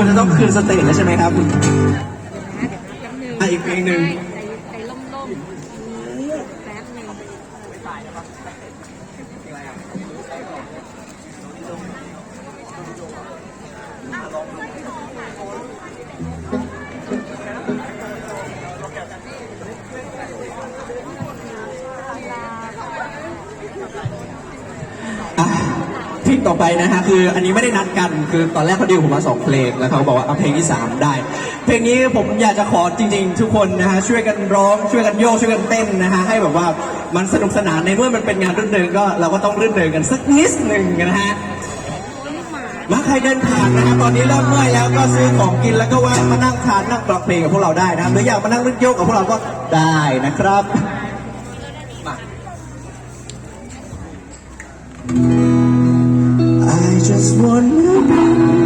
ควรจะต้องคืนสเตจแล้วใช่ไหมครับคุณอะอีกเพลงหนึ่งใจล่มๆแป๊บนึงอะ เพลงต่อไปนะฮะคืออันนี้ไม่ได้นัดกันคือตอนแรกเขาดีลผมมาสองเพลงแล้วเขาบอกว่าเอาเพลงที่สามได้ เพลงนี้ผมอยากจะขอจริง ๆ ทุกคนนะฮะช่วยกันร้องช่วยกันโยกช่วยกันเต้นนะฮะให้แบบว่ามันสนุกสนานในเมื่อมันเป็นงานรื่นเริงก็เราก็ต้องรื่นเริงกันสักนิดหนึ่งนะฮะมาใครเดินผ่านนะครับตอนนี้เริ่มเมื่อยแล้วก็ซื้อของกินแล้วก็แวะมานั่งทานนั่งปรับเพลงกับพวกเราได้นะหรืออยากมานั่งเล่นโยกกับพวกเราก็ได้นะครับมา I just wanna be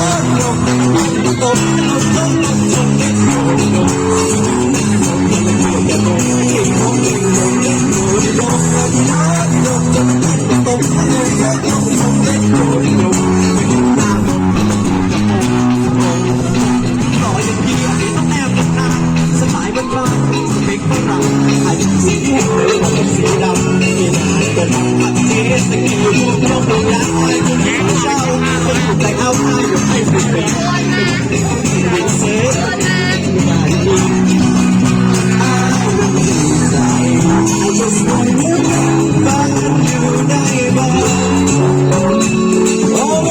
ยก I said, I just want you my you neighbor. All.